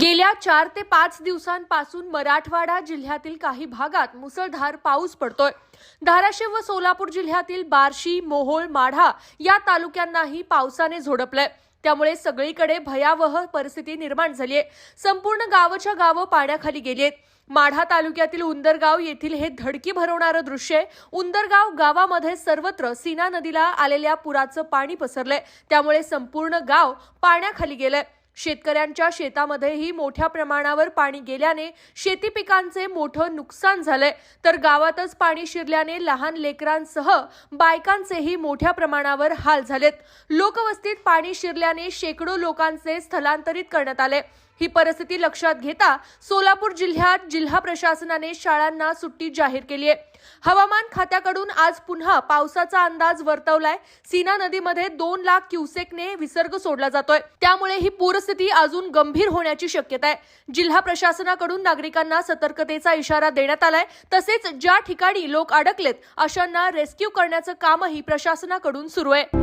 गेल्या चार ते पाच दिवसांपासून मराठवाडा जिल्ह्यातील काही भागात मुसळधार पाऊस पडतोय. धाराशिव व सोलापूर जिल्ह्यातील बार्शी मोहोळ माढा या तालुक्यांनाही पावसाने झोडपलंय. त्यामुळे सगळीकडे भयावह परिस्थिती निर्माण झाली आहे संपूर्ण गावच्या गावं पाण्याखाली गेली आहेत माढा तालुक्यातील उंदरगाव येथील हे धडकी भरवणारं दृश्य आहे. उंदरगाव गावामध्ये सर्वत्र सीना नदीला आलेल्या पुराचं पाणी पसरलंय. त्यामुळे संपूर्ण गाव पाण्याखाली गेलंय. शेतकऱ्यांच्या शेतामध्येही मोठ्या प्रमाणावर पाणी गेल्याने शेती पिकांचे मोठं नुकसान झालंय. तर गावातच पाणी शिरल्याने लहान लेकरांसह बायकांचेही मोठ्या प्रमाणावर हाल झालेत. लोकवस्तीत पाणी शिरल्याने शेकडो लोकांचे स्थलांतरित करण्यात आले. ही परिस्थिती लक्षात घेता सोलापूर जिल्ह्यात जिल्हा प्रशासनाने शाळांना सुट्टी जाहीर केली आहे. हवामान खात्याकडून आज पुन्हा पावसाचा अंदाज वर्तवलाय. सीना नदीमध्ये दोन लाख क्युसेकने विसर्ग सोडला जातोय. त्यामुळे ही पूरस्थिती अजून गंभीर होण्याची शक्यता आहे. जिल्हा प्रशासनाकडून नागरिकांना सतर्कतेचा इशारा देण्यात आलाय. तसेच ज्या ठिकाणी लोक अडकलेत अशांना रेस्क्यू करण्याचं कामही प्रशासनाकडून सुरू आहे.